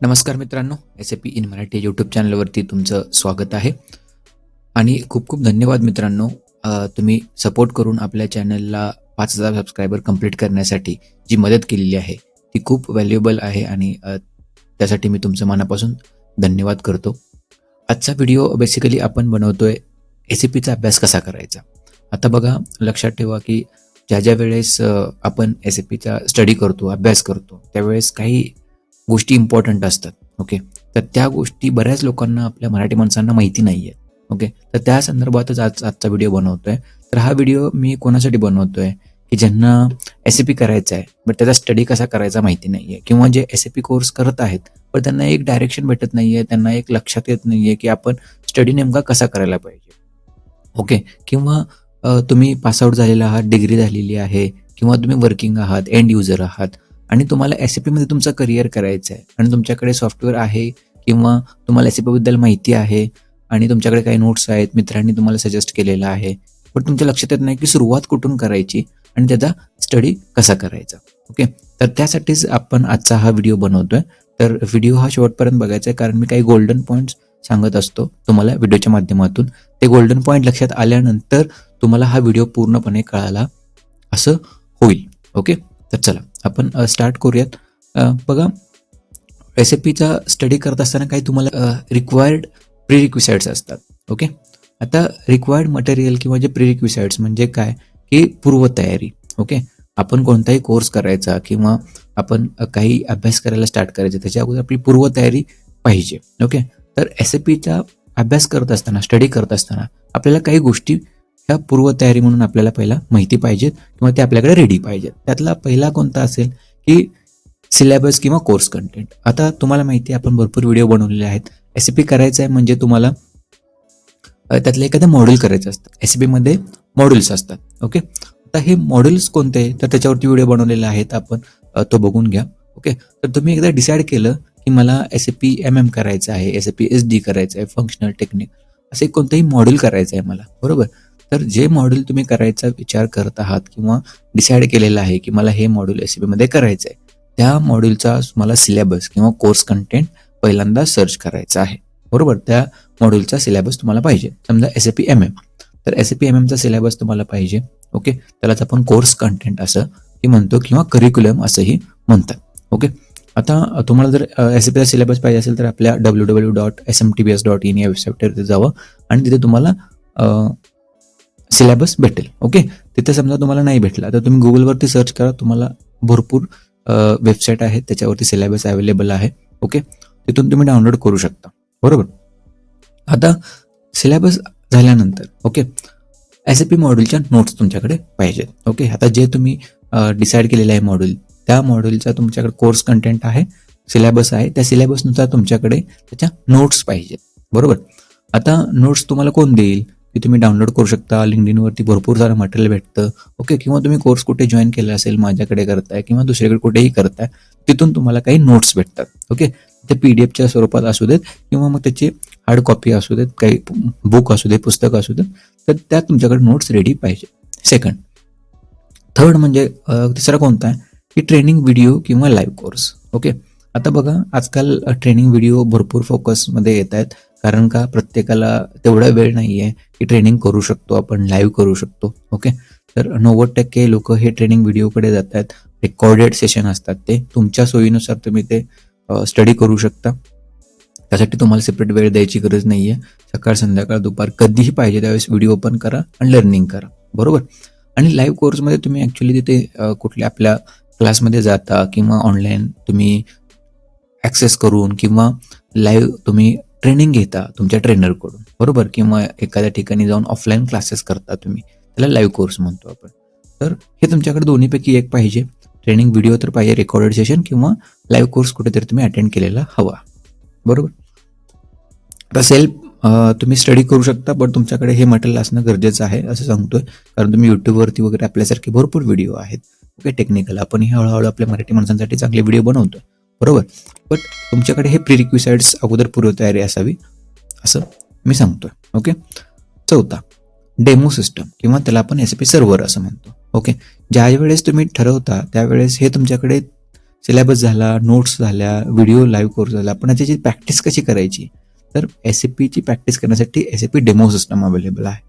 नमस्कार मित्रांनो S A P in Marathi YouTube चॅनलवरती तुमचं स्वागत आहे. आणि खूप खूप धन्यवाद मित्रांनो तुम्ही सपोर्ट करून आपल्या चॅनलला पाच हजार सबस्क्रायबर कंप्लीट करण्यासाठी जी मदत केलेली आहे ती खूप व्हॅल्युएबल आहे आणि त्यासाठी मी तुमचं मनापासून धन्यवाद करतो. आजचा व्हिडिओ बेसिकली आपण बनवतोय एस ए पीचा अभ्यास कसा करायचा? आता बघा लक्षात ठेवा की ज्या ज्या वेळेस आपण एस ए पीचा स्टडी करतो अभ्यास करतो त्यावेळेस काही गोष्टी इम्पॉर्टंट असतात ओके तर त्या गोष्टी बऱ्याच लोकांना आपल्या मराठी माणसांना माहिती नाही आहेत ओके तर त्या संदर्भातच आज आजचा व्हिडिओ बनवतोय. तर हा व्हिडिओ मी कोणासाठी बनवतोय? की ज्यांना एस ए पी करायचा आहे बट त्याचा स्टडी कसा करायचा माहिती नाही आहे किंवा जे एस ए पी कोर्स करत आहेत पण त्यांना एक डायरेक्शन भेटत नाही आहे त्यांना एक लक्षात येत नाही आहे की आपण स्टडी नेमका कसा करायला पाहिजे ओके किंवा तुम्ही पासआउट झालेला आहात डिग्री झालेली आहे किंवा तुम्ही वर्किंग आहात एंड युजर आहात आणि तुम्हाला एस ए पीमध्ये तुमचं करिअर करायचं आहे आणि तुमच्याकडे सॉफ्टवेअर आहे किंवा तुम्हाला एस ए पीबद्दल माहिती आहे आणि तुमच्याकडे काही नोट्स आहेत मित्रांनी तुम्हाला सजेस्ट केलेलं आहे पण तुमच्या लक्षात येत नाही की सुरुवात कुठून करायची आणि त्याचा स्टडी कसा करायचा. ओके तर त्यासाठीच आपण आजचा हा व्हिडिओ बनवतोय. तर व्हिडिओ हा शेवटपर्यंत बघायचा आहे कारण मी काही गोल्डन पॉईंट्स सांगत असतो तुम्हाला व्हिडिओच्या माध्यमातून. ते गोल्डन पॉईंट लक्षात आल्यानंतर तुम्हाला हा व्हिडिओ पूर्णपणे कळाला असं होईल. ओके तर चला आपण स्टार्ट करूयात. बघा एस पीचा स्टडी करत असताना काही तुम्हाला रिक्वायर्ड प्रिरिक्विसाइड्स असतात ओके आता रिक्वायर्ड मटेरियल किंवा जे प्रिरिक्विसाइड्स म्हणजे काय? की पूर्वतयारी ओके आपण कोणताही कोर्स करायचा किंवा आपण काही अभ्यास करायला स्टार्ट करायचा त्याच्या अगोदर आपली पूर्वतयारी पाहिजे ओके तर एस ए पीचा अभ्यास करत असताना स्टडी करत असताना आपल्याला काही गोष्टी ह्या पूर्वतयारी म्हणून आपल्याला पहिला माहिती पाहिजेत किंवा ते आपल्याकडे रेडी पाहिजेत. त्यातला पहिला कोणता असेल की सिलेबस किंवा कोर्स कंटेंट आता तुम्हाला माहिती आहे आपण भरपूर व्हिडिओ बनवलेले आहेत. एस पी करायचं आहे म्हणजे तुम्हाला त्यातलं एखादं मॉड्यूल करायचं असतं. एसमध्ये मॉड्यूल्स असतात ओके आता हे मॉड्यूल्स कोणते तर त्याच्यावरती व्हिडिओ बनवलेले आहेत आपण तो बघून घ्या ओके तर तुम्ही एकदा डिसाईड केलं की मला S A P M M करायचं आहे S A P S D करायचं आहे फंक्शनल टेक्निक असे कोणतंही मॉड्यूल करायचं आहे मला बरोबर? तर जे मॉड्यूल तुम्ही करायचा विचार करत आहात किंवा डिसाईड केलेलं आहे की मला हे मॉड्यूल एसमध्ये करायचं आहे त्या मॉड्यूलचा मला सिलेबस किंवा कोर्स कंटेंट पहिल्यांदा सर्च करायचा आहे. बरोबर? त्या मॉड्यूलचा सिलेबस तुम्हाला पाहिजे. समजा S A P M M तर एस ए पी एम एमचा सिलेबस तुम्हाला पाहिजे. ओके त्यालाच आपण कोर्स कंटेंट असं ही म्हणतो किंवा करिक्युलम असंही म्हणतात. ओके आता तुम्हाला जर एस ए पीचा सिलेबस पाहिजे असेल तर आपल्या W W dot S M T B S dot in या वेबसाईटवरती जावं आणि तिथे तुम्हाला सिलेबस भेटेल ओके? तिथे समजा तुम्हाला नाही भेटला तर तुम्ही गुगलवरती सर्च करा तुम्हाला भरपूर वेबसाईट आहेत त्याच्यावरती सिलेबस अवेलेबल आहे ओके? तिथून तुम्ही डाउनलोड करू शकता बरोबर? आता सिलेबस झाल्यानंतर ओके? एस ए पी मॉड्यूलच्या नोट्स तुमच्याकडे पाहिजेत ओके? आता जे तुम्ही डिसाईड केलेलं आहे मॉड्यूल त्या मॉड्यूलचा तुमच्याकडे कोर्स कंटेंट आहे सिलेबस आहे त्या सिलेबसनुसार तुमच्याकडे त्याच्या नोट्स पाहिजेत बरोबर? आता नोट्स तुम्हाला कोण देईल? की तुम्ही डाउनलोड करू शकता लिंकडिनवरती भरपूर सारं मटेरियल भेटतं. ओके किंवा तुम्ही कोर्स कुठे जॉईन केला असेल माझ्याकडे करताय किंवा दुसरीकडे कुठेही करताय तिथून तुम्हाला काही नोट्स भेटतात. ओके ते पी डी एफच्या स्वरूपात असू देत किंवा मग त्याची हार्ड कॉपी असू देत काही बुक असू दे पुस्तक असू देत तर त्यात तुमच्याकडे नोट्स रेडी पाहिजे. सेकंड थर्ड म्हणजे तिसरा कोणता आहे? की ट्रेनिंग व्हिडिओ किंवा लाईव्ह कोर्स ओके आता बघा आजकाल ट्रेनिंग व्हिडिओ भरपूर फोकसमध्ये येत आहेत कारण का प्रत्येकाला तेवढा वेळ नाही आहे की ट्रेनिंग करू शकतो आपण लाईव्ह करू शकतो ओके तर नव्वद टक्के लोक हे ट्रेनिंग व्हिडिओकडे जात आहेत रेकॉर्डेड सेशन असतात ते. तुमच्या सोयीनुसार तुम्ही ते स्टडी करू शकता. त्यासाठी तुम्हाला सेपरेट वेळ द्यायची गरज नाही आहे सकाळ संध्याकाळ दुपार कधीही पाहिजे त्यावेळेस व्हिडिओ ओपन करा आणि लर्निंग करा. बरोबर? आणि लाईव्ह कोर्समध्ये तुम्ही ॲक्च्युली तिथे कुठल्या आपल्या क्लासमध्ये जाता किंवा ऑनलाईन तुम्ही ॲक्सेस करून किंवा लाईव्ह तुम्ही ट्रेनिंग घेता तुमच्या ट्रेनरकडून. बरोबर? किंवा एखाद्या ठिकाणी जाऊन ऑफलाईन क्लासेस करता तुम्ही. त्याला लाईव्ह कोर्स म्हणतो आपण. तर हे तुमच्याकडे दोन्हीपैकी एक पाहिजे. ट्रेनिंग व्हिडिओ तर पाहिजे रेकॉर्डेड सेशन किंवा लाईव्ह कोर्स कुठेतरी तुम्ही अटेंड केलेला हवा. बरोबर? आता सेल्फ तुम्ही स्टडी करू शकता पण तुमच्याकडे हे मटेरियल असणं गरजेचं आहे असं सांगतोय. कारण तुम्ही युट्यूबवरती वगैरे आपल्यासारखे भरपूर व्हिडिओ आहेत. ओके टेक्निकल आपण हे हळूहळू आपल्या मराठी माणसांसाठी चांगले व्हिडिओ बनवतोय. बरोबर? बट तुमच्याकडे हे प्रिरिक्विसाइड्स अगोदर पूर्वतयारी असावी असं मी सांगतोय ओके चौथा डेमो सिस्टम किंवा त्याला आपण एस पी सर्व्हर असं म्हणतो ओके ज्या वेळेस तुम्ही ठरवता त्यावेळेस हे तुमच्याकडे सिलेबस झाला नोट्स झाल्या व्हिडिओ लाईव्ह कोर्स झाला पण याची प्रॅक्टिस कशी करायची? तर एस ए पीची प्रॅक्टिस करण्यासाठी S A P demo system available आहे.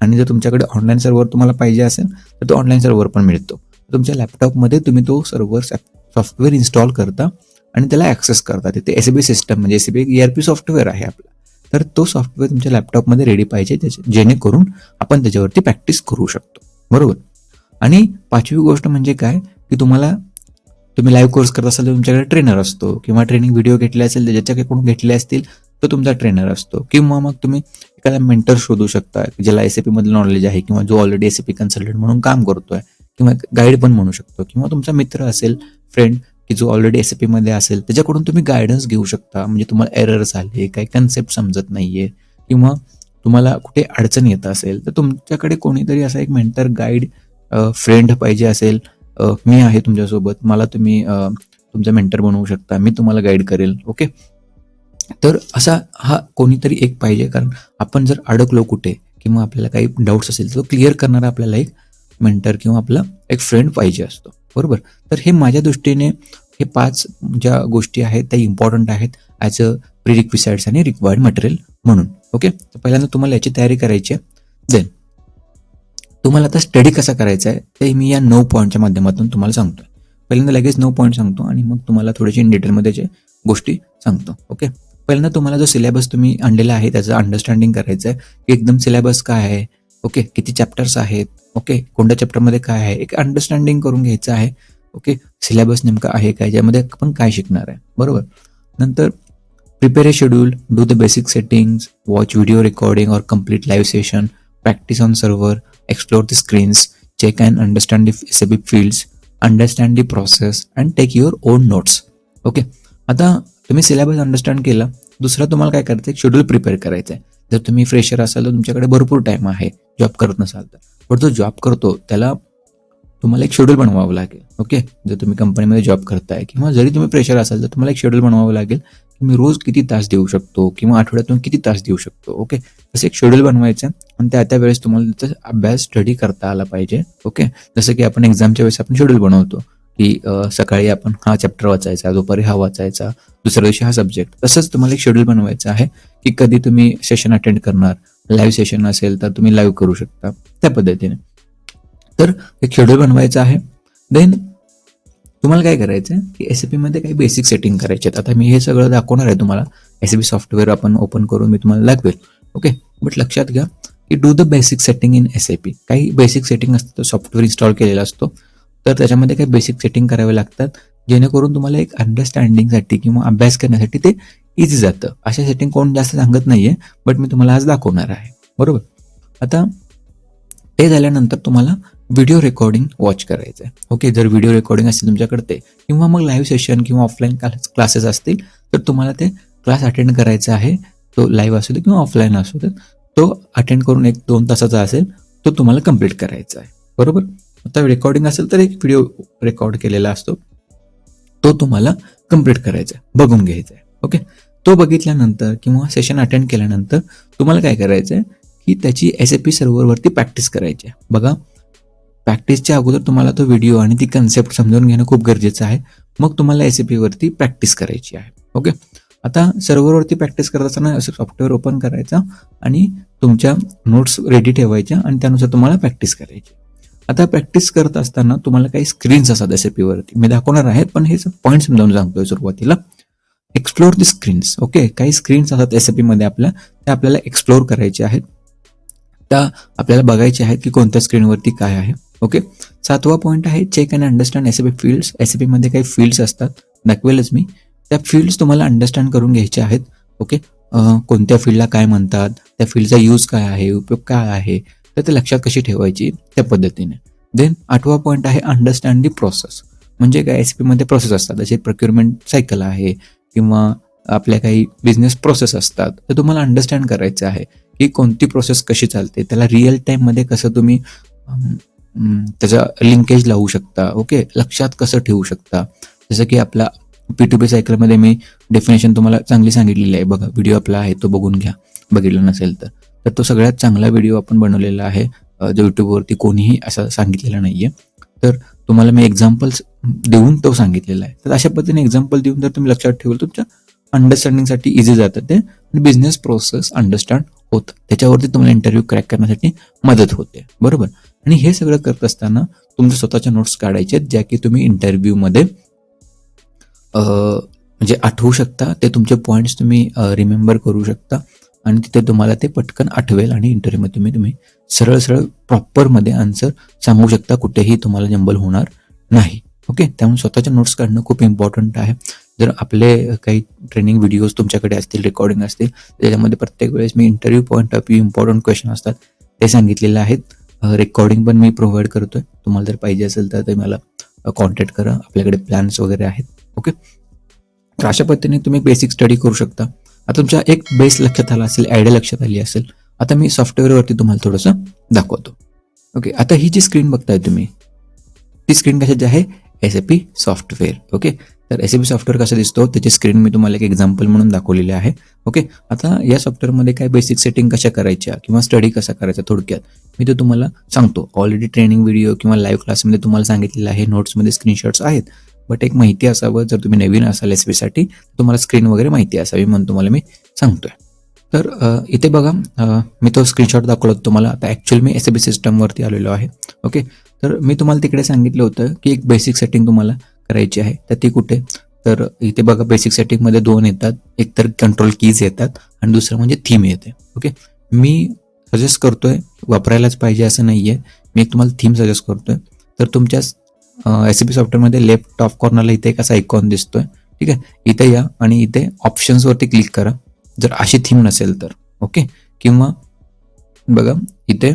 आणि जर तुमच्याकडे ऑनलाईन सर्व्हर तुम्हाला पाहिजे असेल तर तो ऑनलाईन सर्व्हर पण मिळतो. तुमच्या लॅपटॉपमध्ये तुम्ही तो सर्व्हर सॉफ्टवेअर इन्स्टॉल करता आणि त्याला ॲक्सेस करता ते एस बी सिस्टम म्हणजे S B E R P software आहे आपला. तर तो सॉफ्टवेअर तुमच्या लॅपटॉपमध्ये रेडी पाहिजे त्याचे जेणेकरून आपण त्याच्यावरती प्रॅक्टिस करू शकतो. बरोबर? आणि पाचवी गोष्ट म्हणजे काय? की तुम्हाला तुम्ही लाईव्ह कोर्स करत असाल तर तुमच्याकडे ट्रेनर असतो. किंवा ट्रेनिंग व्हिडिओ घेतले असेल तर ज्याच्याकडून घेतले असतील तो तुमचा ट्रेनर असतो. किंवा मग तुम्ही एखादा मेंटर शोधू शकता ज्याला एस ए मधलं नॉलेज आहे किंवा जो already S A P consultant म्हणून काम करतोय किंवा गाईड पण म्हणू शकतो. किंवा तुमचा मित्र असेल फ्रेंड की जो ऑलरेडी एस ए मध्ये असेल त्याच्याकडून तुम्ही गायडन्स घेऊ शकता. म्हणजे तुम्हाला एरर्स आले काही कन्सेप्ट समजत नाहीये किंवा तुम्हाला कुठे अडचण येत असेल तर तुमच्याकडे कोणीतरी असा एक मेंटर गाईड फ्रेंड पाहिजे असेल मी आहे तुमच्यासोबत मला तुम्ही तुमचा मेंटर बनवू शकता मी तुम्हाला गाईड करेल ओके तर असा हा कोणीतरी एक पाहिजे कारण आपण जर अडकलो कुठे किंवा आपल्याला काही डाऊट्स असेल तर क्लिअर करणारा आपल्याला एक मेंटर किंवा आपला एक फ्रेंड पाहिजे असतो. बरोबर? तर हे माझ्या दृष्टीने हे पाच ज्या गोष्टी आहेत त्या इम्पॉर्टंट आहेत ॲज अ प्रिरिक्विसाइड्स आणि रिक्वायर्ड मटेरियल म्हणून. ओके तर पहिल्यांदा तुम्हाला याची तयारी करायची आहे. देन तुम्हाला आता स्टडी कसा करायचा आहे ते मी या नऊ पॉईंटच्या माध्यमातून तुम्हाला सांगतो पहिल्यांदा लगेच नऊ पॉईंट सांगतो आणि मग तुम्हाला थोडीशी इन डिटेलमध्ये जे गोष्टी सांगतो. ओके पहिल्यांदा तुम्हाला जो सिलेबस तुम्ही आणलेला आहे त्याचं अंडरस्टँडिंग करायचं आहे की एकदम सिलेबस काय आहे? ओके किती चॅप्टर्स आहेत? ओके कोणत्या चॅप्टरमध्ये काय आहे? एक अंडरस्टँडिंग करून घ्यायचं आहे. ओके सिलेबस नेमका आहे काय? ज्यामध्ये आपण काय शिकणार आहे. बरोबर? नंतर prepare a schedule do the basic settings watch video recording और complete live session practice on server explore the screens check and understand the SB fields understand the process and take your own notes okay आता तुम्ही syllabus understand केला दुसरा तुम्हाला काय करायचं आहे schedule prepare करायचं आहे जर तुम्ही फ्रेशर असाल तर तुमच्याकडे भरपूर टाईम आहे. जॉब करत नसाल तर. पण जो जॉब करतो त्याला तुम्हाला एक शेड्यूल बनवावं लागेल ओके जर तुम्ही कंपनीमध्ये जॉब करताय किंवा जरी तुम्ही प्रेशर असाल तर तुम्हाला एक शेड्यूल बनवावं लागेल की मी रोज किती तास देऊ शकतो किंवा आठवड्यातून किती तास देऊ शकतो ओके तसं एक शेड्यूल बनवायचं आणि त्या त्या वेळेस तुम्हाला त्याचा अभ्यास स्टडी करता आला पाहिजे ओके जसं की आपण एक्झामच्या वेळेस आपण शेड्यूल बनवतो की सकाळी आपण हा चॅप्टर वाचायचा दुपारी हा वाचायचा दुसऱ्या दिवशी हा सब्जेक्ट तसंच तुम्हाला एक शेड्यूल बनवायचा आहे की कधी तुम्ही सेशन अटेंड करणार लाईव्ह सेशन असेल तर तुम्ही लाईव्ह करू शकता त्या पद्धतीने. तर एक शेड्यूल बनवायचं आहे. देन तुम्हाला काय करायचं आहे की एसमध्ये काही बेसिक सेटिंग करायचे आहेत. आता मी हे सगळं दाखवणार आहे तुम्हाला. एस सॉफ्टवेअर आपण ओपन करून मी तुम्हाला दाखवेल. ओके बट लक्षात घ्या की do the basic setting in S P काही बेसिक सेटिंग असतं सॉफ्टवेअर इन्स्टॉल केलेला असतो. तर त्याच्यामध्ये काही बेसिक सेटिंग करावे लागतात. जेणेकरून तुम्हाला एक अंडरस्टँडिंगसाठी किंवा अभ्यास करण्यासाठी ते इझी जातं. अशा सेटिंग कोण जास्त सांगत नाहीये बट मी तुम्हाला आज दाखवणार आहे. बरोबर? आता ते झाल्यानंतर तुम्हाला व्हिडिओ रेकॉर्डिंग वॉच करायचं आहे. ओके जर व्हिडिओ रेकॉर्डिंग असेल तुमच्याकडे ते किंवा मग लाईव्ह सेशन किंवा ऑफलाईन क्लासेस असतील तर तुम्हाला ते क्लास अटेंड करायचा आहे. तो लाईव्ह असू दे किंवा ऑफलाईन असू दे तो अटेंड करून एक दोन तासाचा असेल तो तुम्हाला कंप्लीट करायचा आहे. बरोबर? आता रेकॉर्डिंग असेल तर एक व्हिडिओ रेकॉर्ड केलेला असतो. तो तुम्हाला कंप्लीट करायचा आहे. बघून घ्यायचा आहे. ओके तो बघितल्यानंतर किंवा सेशन अटेंड केल्यानंतर तुम्हाला काय करायचं आहे की त्याची एस ए पी सर्व्हरवरती प्रॅक्टिस करायची आहे बघा प्रॅक्टिसच्या अगोदर तुम्हाला तो व्हिडिओ आणि ती कन्सेप्ट समजून घेणं खूप गरजेचं आहे. मग तुम्हाला एस ए पीवरती प्रॅक्टिस करायची आहे. ओके आता सर्व्हरवरती प्रॅक्टिस करत असताना असं सॉफ्टवेअर ओपन करायचा आणि तुमच्या नोट्स रेडी ठेवायच्या आणि त्यानुसार तुम्हाला प्रॅक्टिस करायची. आता प्रॅक्टिस करत असताना तुम्हाला काही स्क्रीन्स असतात एस वरती. मी दाखवणार आहे पण हे पॉईंट समजावून सांगतोय सुरुवातीला. एक्सप्लोर दी स्क्रीन्स ओके काही स्क्रीन्स असतात एसमध्ये आपल्या त्या आपल्याला एक्सप्लोर करायचे आहेत. त्या आपल्याला बघायचे आहेत की कोणत्या स्क्रीनवरती काय आहे ओके सातवा पॉईंट आहे check and understand S fields एसमध्ये काही फील्ड्स असतात दाखवेलच मी. त्या फील्ड्स तुम्हाला अंडरस्टँड करून घ्यायचे आहेत ओके कोणत्या फील्डला काय म्हणतात त्या फील्डचा यूज काय आहे उपयोग काय आहे तर ते लक्षात कशी ठेवायची त्या पद्धतीने. देन आठवा पॉईंट आहे अंडरस्टँड दी प्रोसेस म्हणजे काय एसमध्ये प्रोसेस असतात जसे प्रोक्युरमेंट सायकल आहे किंवा आपल्या काही बिझनेस प्रोसेस असतात तर तुम्हाला अंडरस्टँड करायचं आहे की कोणती प्रोसेस कशी चालते त्याला रिअल टाईममध्ये कसं तुम्ही त्याचा लिंकेज लावू शकता ओके लक्षात कसं ठेवू शकता? जसं की आपला पी टू पी सायकलमध्ये मी डेफिनेशन तुम्हाला चांगली सांगितलेली आहे. बघा व्हिडिओ आपला आहे तो बघून घ्या. बघितला नसेल तर. तर तो सगळ्यात चांगला व्हिडिओ आपण बनवलेला आहे. जो यूट्यूबवरती कोणीही असा सांगितलेला नाही आहे तर तुम्हाला मी एक्झाम्पल्स देऊन तो सांगितलेला आहे. तर अशा पद्धतीने एक्झाम्पल देऊन जर तुम्ही लक्षात ठेवलं तुमच्या अंडरस्टँडिंगसाठी इझी जातं ते आणि बिझनेस प्रोसेस अंडरस्टँड होतं. त्याच्यावरती तुम्हाला इंटरव्ह्यू क्रॅक करण्यासाठी मदत होते. बरोबर? आणि हे सगळं करत असताना तुमच्या स्वतःच्या नोट्स काढायचे ज्या की तुम्ही इंटरव्ह्यूमध्ये म्हणजे आठवू शकता. ते तुमचे पॉईंट्स तुम्ही रिमेंबर करू शकता. आणि तिथे तुम्हाला ते पटकन आठवेल आणि इंटरव्ह्यूमध्ये तुम्ही तुम्ही सरळ सरळ प्रॉपरमध्ये आन्सर सांगू शकता. कुठेही तुम्हाला जंबल होणार नाही. ओके त्यामुळे स्वतःच्या नोट्स काढणं खूप इम्पॉर्टंट आहे. जर आपले काही ट्रेनिंग व्हिडिओज तुमच्याकडे असतील रेकॉर्डिंग असतील त्याच्यामध्ये प्रत्येक वेळेस मी interview point of view important question असतात ते सांगितलेले आहेत. रेकॉर्डिंग पण मी प्रोव्हाइड करतोय. तुम्हाला जर पाहिजे असेल तर तुम्ही मला कॉन्टॅक्ट करा. आपल्याकडे प्लॅन्स वगैरे आहेत. ओके तर अशा पद्धतीने तुम्ही बेसिक स्टडी करू शकता. आता तुमच्या एक बेस लक्षात आला असेल आयडिया लक्षात आली असेल आता मी सॉफ्टवेअरवरती तुम्हाला थोडंसं दाखवतो. ओके आता ही जी स्क्रीन बघताय तुम्ही ती स्क्रीन कशाची आहे? S A P software okay तर एस ए पी सॉफ्टवेअर कसं दिसतो? त्याची स्क्रीन मी तुम्हाला एक एक्झाम्पल म्हणून दाखवलेली आहे. ओके आता या सॉफ्टवेअरमध्ये काय बेसिक सेटिंग कशा करायच्या किंवा स्टडी कसा करायचा थोडक्यात मी ते तुम्हाला सांगतो. ऑलरेडी ट्रेनिंग व्हिडिओ किंवा लाईव्ह क्लासमध्ये तुम्हाला सांगितलेलं आहे नोट्समध्ये स्क्रीनशॉट्स आहेत. बट एक माहिती असावं जर तुम्ही नवीन असाल एस बीसाठी तुम्हाला स्क्रीन वगैरे माहिती असावी म्हणून तुम्हाला मी सांगतोय. तर इथे बघा मी तो स्क्रीनशॉट दाखवला तुम्हाला. आता ॲक्च्युअली मी एस बी सिस्टमवरती आलेलो आहे. ओके तर मी तुम्हाला तिकडे सांगितलं होतं की एक बेसिक सेटिंग तुम्हाला करायची आहे. तर ती कुठे? तर इथे बघा बेसिक सेटिंगमध्ये दोन येतात. एक तर कंट्रोल कीज येतात आणि दुसरं म्हणजे थीम येते. ओके मी सजेस्ट करतोय वापरायलाच पाहिजे असं नाही आहे मी एक तुम्हाला थीम सजेस्ट करतोय. तर तुमच्या एस बी सॉफ्टवेअरमध्ये लेफ्ट टॉप कॉर्नरला इथे एक असा आयकॉन दिसतोय. ठीक आहे? इथे या आणि इथे ऑप्शन्सवरती क्लिक करा. जर अशी थीम नसेल तर. ओके किंवा बघा इथे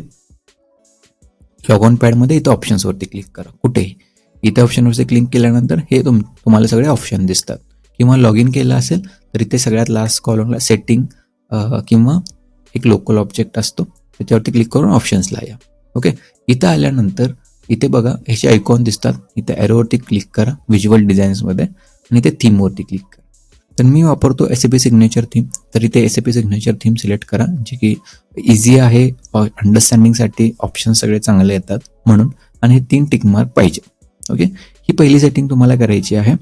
लॉग ऑन पॅडमध्ये इथे ऑप्शन्सवरती क्लिक करा. कुठेही. इथे ऑप्शनवरती क्लिक केल्यानंतर हे तुम तुम्हाला सगळे ऑप्शन दिसतात. किंवा लॉग इन केलं असेल तर इथे सगळ्यात लास्ट कॉलमला सेटिंग किंवा एक लोकल ऑब्जेक्ट असतो. त्याच्यावरती क्लिक करून ऑप्शन्सला या. ओके इथं आल्यानंतर इथे बघा ह्याचे आयकॉन दिसतात. इथे ॲरोवरती क्लिक करा व्हिज्युअल डिझाईन्समध्ये आणि इथे थीमवरती क्लिक करा. तर मी वापरतो S A P signature theme तर इथे S A P signature theme select करा जे की इझी आहे. अंडरस्टँडिंगसाठी ऑप्शन सगळे चांगले येतात म्हणून. आणि हे तीन टिकमार्क पाहिजे. ओके ही पहिली सेटिंग तुम्हाला करायची आहे.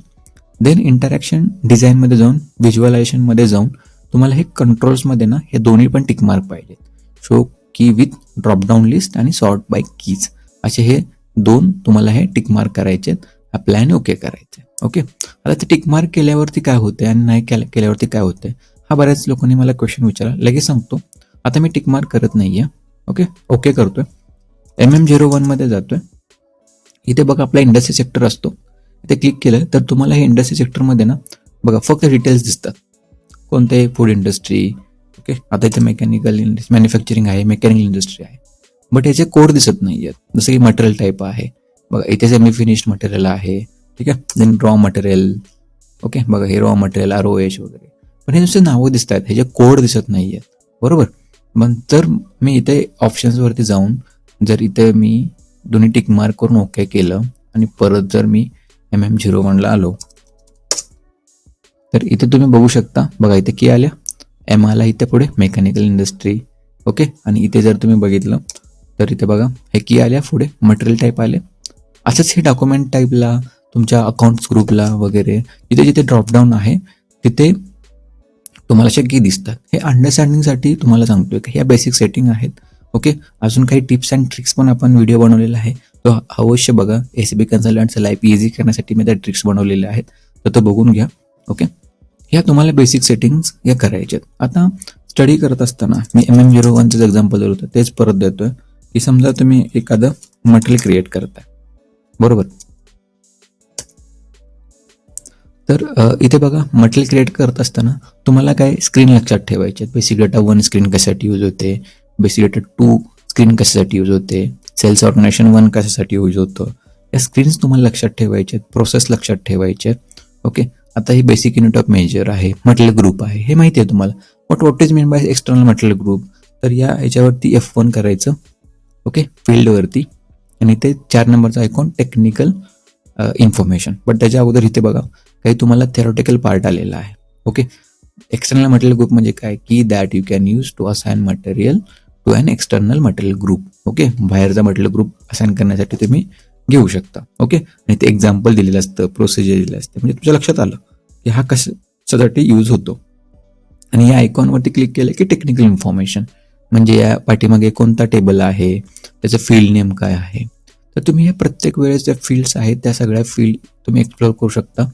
देन इंटरॅक्शन डिझाईनमध्ये जाऊन व्हिज्युअलायझेशनमध्ये जाऊन तुम्हाला हे कंट्रोल्समध्ये ना हे दोन्ही पण टिकमार्क पाहिजेत. Show key with dropdown list आणि सॉर्ट बाय कीज असे हे दोन तुम्हाला हे टिकमार्क करायचे आहेत. हा प्लॅन ओके करायचे ओके आता ते टिकमार्क केल्यावरती काय होते आणि नाही केल्यावरती काय होते हा बऱ्याच लोकांनी मला क्वेश्चन विचारला. लगेच सांगतो. आता मी टिकमार्क करत नाही आहे ओके ओके करतोय एम एम झिरो वनमध्ये जातोय. इथे बघा आपला इंडस्ट्री सेक्टर असतो. इथे क्लिक केलं तर तुम्हाला हे इंडस्ट्री सेक्टरमध्ये ना बघा फक्त डिटेल्स दिसतात. कोणते फूड इंडस्ट्री ओके आता इथे मेकॅनिकल इंडस्ट्री मॅन्युफॅक्चरिंग आहे मेकॅनिकल इंडस्ट्री आहे. बट याचे कोड दिसत नाही आहेत जसं की मटेरियल टाईप आहे. बघा इथे सेमी फिनिश्ड मटेरियल आहे ठीक आहे? देन रॉ मटेरियल ओके बघा हे raw material R O H वगैरे. पण हे नुसते नावं दिसत आहेत ह्याचे कोड दिसत नाही आहेत बरोबर? मग तर मी इथे ऑप्शन्सवरती जाऊन जर इथे मी दोन्ही टिक मार्क करून ओके केलं आणि परत जर मी एम एम झिरो वनला आलो तर इथे तुम्ही बघू शकता. बघा इथे की आल्या. एम आला इथे पुढे. मेकॅनिकल इंडस्ट्री ओके आणि इथे जर तुम्ही बघितलं तर इथे बघा हे की आल्या पुढे मटेरियल टाईप आले. असंच हे डॉक्युमेंट टाईपला तुमच्या अकाउंट्स ग्रुपला वगैरे जिथे जिथे ड्रॉपडाऊन आहे तिथे तुम्हाला शक्य दिसतात. हे अंडरस्टँडिंगसाठी तुम्हाला सांगतोय की ह्या बेसिक सेटिंग आहेत. ओके अजून काही टिप्स अँड ट्रिक्स पण आपण व्हिडिओ बनवलेला आहे. तो अवश्य बघा. एस बी कन्सल्टंटचं लाईफ इझी करण्यासाठी मी त्या ट्रिक्स बनवलेल्या आहेत. तर तो बघून घ्या. ओके ह्या तुम्हाला बेसिक सेटिंग्स या करायच्यात. आता स्टडी करत असताना मी एम एम झिरो वनचं एक्झाम्पल दिलं होतं. तेच परत देतोय. की समजा तुम्ही एखादं मटेरियल क्रिएट करताय. बरोबर? तर इथे बघा मटेरियल क्रिएट करत असताना तुम्हाला काय स्क्रीन लक्षात ठेवायचे बेसिक डेटा वन स्क्रीन कशासाठी यूज होते? बेसिक डेटा टू स्क्रीन कशासाठी यूज होते? सेल्स ऑर्गनायझेशन वन कशासाठी यूज होतं? या स्क्रीन्स तुम्हाला लक्षात ठेवायचे आहेत प्रोसेस लक्षात ठेवायचे ओके आता ही बेसिक युनिट ऑफ मेजर आहे मटेरियल ग्रुप आहे. हे माहिती आहे तुम्हाला. But what is mean by external material group तर या ह्याच्यावरती एफ वन करायचं. ओके? फील्डवरती आणि ते चार नंबरचा आयकॉन टेक्निकल इन्फॉर्मेशन बट त्याच्या अगोदर इथे बघा काही तुम्हाला थेरॉटिकल पार्ट आलेला आहे. ओके? एक्सटर्नल मटेरियल ग्रुप म्हणजे काय? की that you can use to assign material to an external material group okay? बाहेरचा मटेरियल ग्रुप असाइन करण्यासाठी तुम्ही घेऊ शकता. ओके? आणि ते एक्झाम्पल दिलेलं असतं प्रोसिजर दिलेलं असतं. म्हणजे तुमच्या लक्षात आलं की हा कशासाठी यूज होतो. आणि या आयकॉनवरती क्लिक केलं की टेक्निकल इन्फॉर्मेशन म्हणजे या पाठीमागे कोणता टेबल आहे? त्याचं फील्ड नेम काय आहे? तर तुम्ही हे प्रत्येक वेळेस ज्या फील्ड्स आहेत त्या सगळ्या फील्ड तुम्ही एक्सप्लोर करू शकता.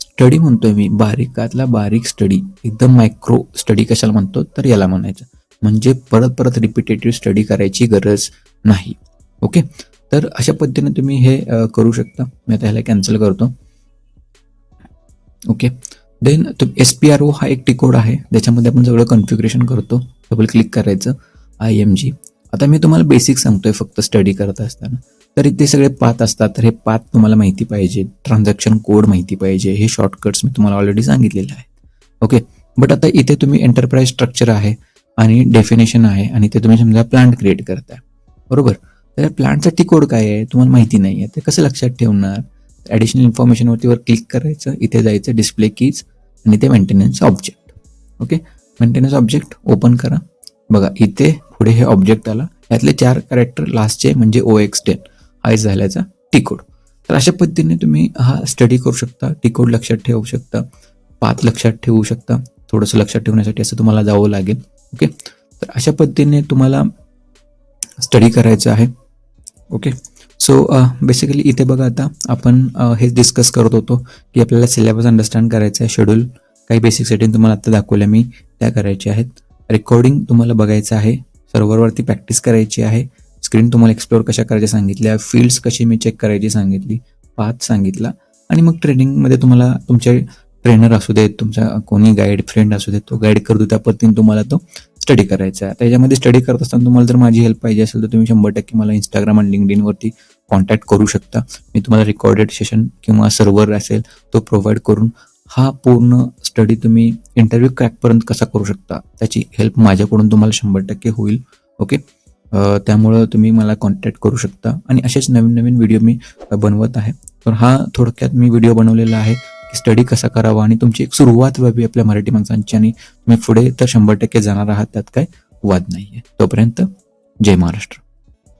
स्टडी म्हणतोय मी बारीकातला बारीक स्टडी एकदम मायक्रो स्टडी कशाला म्हणतो? तर याला म्हणायचं. म्हणजे परत परत रिपिटेटिव्ह स्टडी करायची गरज नाही. ओके तर अशा पद्धतीने तुम्ही हे करू शकता. मी आता ह्याला कॅन्सल करतो. Okay then S P R O हा एक टिकोड आहे. ज्याच्यामध्ये आपण सगळं कन्फिग्रेशन करतो. डबल क्लिक करायचं आय एम जी आता मी तुम्हाला बेसिक सांगतोय फक्त स्टडी करत असताना. तर इथे सगळे पात असतात तर हे पात तुम्हाला माहिती पाहिजे. ट्रान्झॅक्शन कोड माहिती पाहिजे. हे शॉर्टकट्स मी तुम्हाला ऑलरेडी सांगितलेले आहेत. ओके बट आता इथे तुम्ही एंटरप्राइज स्ट्रक्चर आहे आणि डेफिनेशन आहे आणि ते तुम्ही समजा प्लांट क्रिएट करताय. बरोबर? तर प्लांटसाठी कोड काय आहे? तुम्हाला माहिती नाही आहे. ते कसं लक्षात ठेवणार? ॲडिशनल इन्फॉर्मेशनवरती वर क्लिक करायचं. इथे जायचं डिस्प्ले कीज आणि ते maintenance object okay maintenance object open करा. बघा इथे पुढे हे ऑब्जेक्ट आला. यातले चार कॅरेक्टर लास्टचे म्हणजे ओ एक्स टेन हा झाल्याचा टिकोड तर अशा पद्धतीने तुम्ही हा स्टडी करू शकता. टिकोड लक्षात ठेवू शकता. पात लक्षात ठेवू शकता. थोडंसं लक्षात ठेवण्यासाठी असं तुम्हाला जावं लागेल. ओके तर अशा पद्धतीने तुम्हाला स्टडी करायचं आहे. ओके सो बेसिकली इथे बघा आता आपण हेच हे डिस्कस करत होतो की आपल्याला सिलेबस अंडरस्टँड करायचं आहे शेड्यूल काही बेसिक सेटिंग तुम्हाला आता दाखवल्या मी. त्या करायच्या आहेत. रेकॉर्डिंग तुम्हाला बघायचं आहे. सर्व्हरवरती प्रॅक्टिस करायची आहे. स्क्रीन तुम्हाला एक्सप्लोअर कशा करायच्या सांगितल्या. फील्ड्स कशी मी चेक करायची सांगितली. पाथ सांगितला. आणि मग ट्रेनिंगमध्ये तुम्हाला तुमचे ट्रेनर असू देत तुमचा कोणी गाईड फ्रेंड असू देत तो गाईड करतो त्या पद्धतीने तुम्हाला तो स्टडी करायचा आहे. त्याच्यामध्ये स्टडी करत असताना तुम्हाला जर माझी हेल्प पाहिजे असेल तर तुम्ही शंभर टक्के मला इंस्टाग्राम आणि लिंकडिनवरती कॉन्टॅक्ट करू शकता. मी तुम्हाला रेकॉर्डेड सेशन किंवा सर्व्हर असेल तो प्रोव्हाइड करून हा पूर्ण स्टडी तुम्ही इंटरव्ह्यू क्रॅकपर्यंत कसा करू शकता त्याची हेल्प माझ्याकडून तुम्हाला शंभर टक्के होईल ओके त्यामुळं तुम्ही मला कॉन्टॅक्ट करू शकता. आणि असेच नवीन नवीन व्हिडिओ मी बनवत आहे. तर हा थोडक्यात मी व्हिडिओ बनवलेला आहे की स्टडी कसा करावा आणि तुमची एक सुरुवात व्हावी आपल्या मराठी माणसांची आणि तुम्ही पुढे तर शंभर टक्के जाणार आहात त्यात काय वाद नाही आहे तोपर्यंत जय महाराष्ट्र.